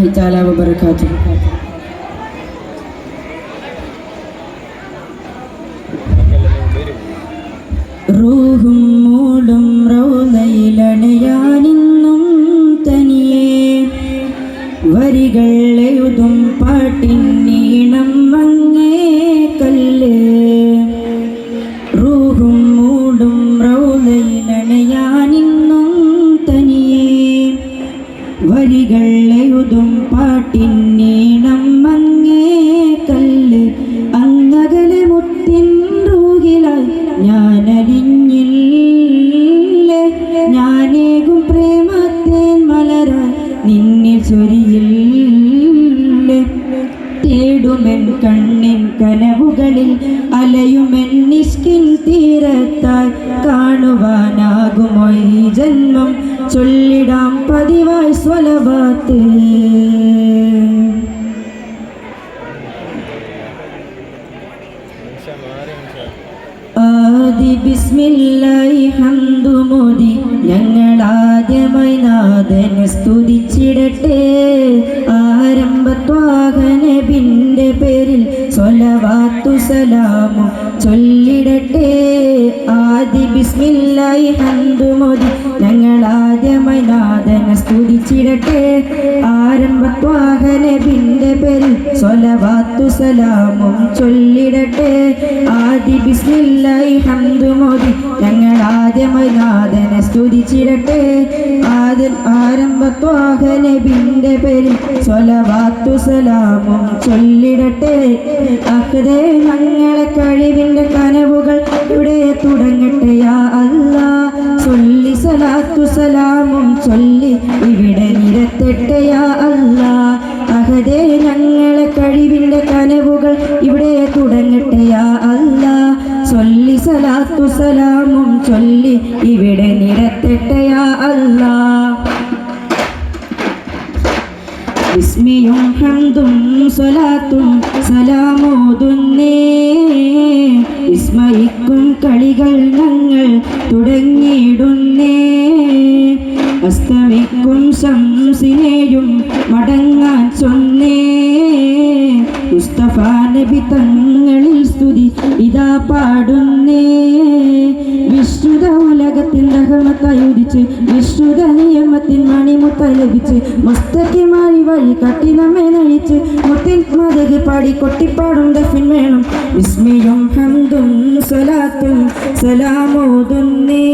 الله تعالى وبركاته റൂഹും മൂടും റൗലയിലണയാനിന്നും തനിയെ വരികൾ എഴുതും പാട്ടിൻ നീണം മങ്ങേ കല്ല് റൂഹും മൂടും റൗലയിലണയാനിന്നും തനിയെ വരികൾ എഴുതും പാട്ടിൻ തേടുമെൻ കണ്ണിൻ കനവുകളിൽ അലയുമെൻ നിഷ്കിൻ തീരത്തായി കാണുവാനാകുമോ ഈ ജന്മം? ചൊല്ലിടാം പതിവായി സ്വലഭാത്ത് ആദി ബിസ്മില്ലാഹി ഹംദുമോദി ഞങ്ങൾ ആദ്യമായി നാഥനെ സ്തുതിച്ചിടട്ടെ. ആദി ബിസ്മില്ലാഹി ഹംദുമോദി ഞങ്ങൾ ആരംഭത്വാഹനബിന്റെ പേരിൽ സ്വലവാത്തു സലാമും ചൊല്ലിടട്ടെ. ആദി ബിസ്മില്ലായി ഹന്തു മോദി ഞങ്ങൾ ആദ്യമായി നാഥനെ സ്തുതിച്ചിടട്ടെ. ആദ്യം ആരംഭത്വാഹനബിന്റെ പേരിൽ സ്വലവാത്തു സലാമും ചൊല്ലിടട്ടെ. അഹ്ദേ ഞങ്ങളെ കഴിവിന്റെ കനവുകൾ ഇവിടെ തുടങ്ങട്ടെ യാ അല്ലാ. സലാത്തു സലാമും ചൊല്ലി ഇവിടെ നിരത്തെട്ടയാ അല്ലാ അഹദേ ഞങ്ങളെ കഴിവിന്റെ കനവുകൾ ഇവിടെ തുടങ്ങട്ടെയാ അല്ല ചൊല്ലി സലാത്തു സലാമും ചൊല്ലി ഇവിടെ നിരത്തെട്ടയാ അല്ലാ വിസ്മിയും ഹന്തും സ്വലാത്തും സലാമോതുന്നേ. വിസ്മയിക്കും കളികൾ ഞങ്ങൾ തുടങ്ങിയിടുന്നേ. അസ്തമിക്കും ശംസിനെയും മടങ്ങാൻ ചൊന്നേ. മുസ്തഫ നബി തങ്ങളിൽ സ്തുതി ഇതാ പാടുന്നേ. ഉലകത്തിൽ റഹമത്തായി ഉദിച്ച് വിശ്രുത നിയമത്തിൻ മണിമുത്തായി ലഭിച്ച് മസ്തക്കിമാരി വഴി കട്ടി നമ്മെ നയിച്ച് മുത്തിൻ മതക് പാടി കൊട്ടിപ്പാടും ദഫിൻ വേണം. വിസ്മയും ഹന്തും സ്വലാത്തും സലാമോതുന്നേ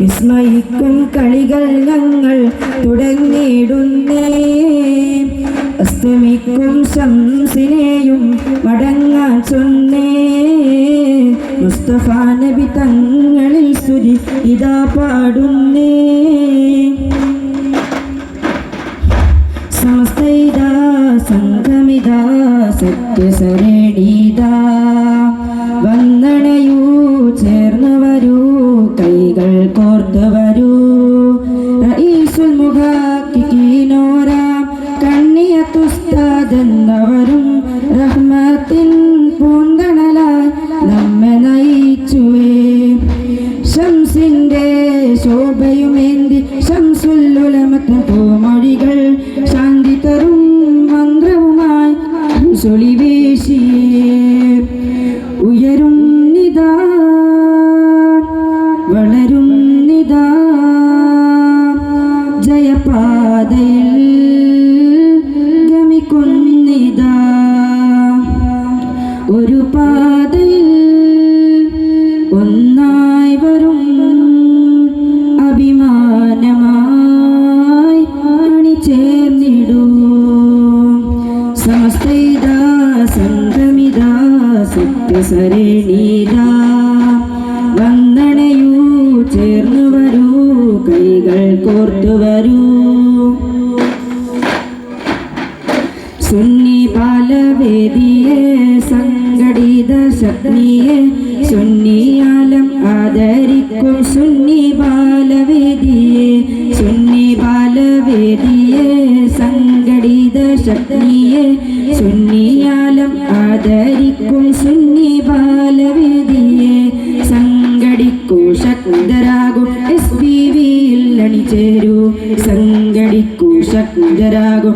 വിസ്മയിക്കും കളികൾ ഞങ്ങൾ തുടങ്ങിയിടുന്നേ അസ്തമിക്കും ശംസിനെയും മടങ്ങാൻ ചൊന്നേ. മുസ്തഫ നബി തങ്ങളിൽ സ്തുതി ഇതാ പാടുന്നേ. സമസ്തൈതാ സംഘമിതാ സത്യസരണിതാ. ചൊളി വീശിയേ ഉയരും നിതാ വളരും നിതാ ജയപാതയിൽ ഗമിക്കൊന്നിതാ ഒരു പാതയിൽ സത്യസരണിതാ വന്ദനയൂ ചേർന്നു വരൂ കൈകൾ കോർത്തു വരൂ. സുന്നി ബാലവേദിയെ സംഘടിത ശക്തിയെ സുന്നിയാലം ആദരിക്കും. സുന്നി ബാലവേദിയെ സുന്നി ബാലവേദിയെ സംഘടിത ശക്തിയെ സുന്നിയാലം ആദരിക്കും സുന്നി ബാലവേദിയെ സംഘടിക്കൂ ശക്തരാകും എസ് ബി വിയിൽ അണിചേരൂ. സംഘടിക്കൂ ശക്തരാകും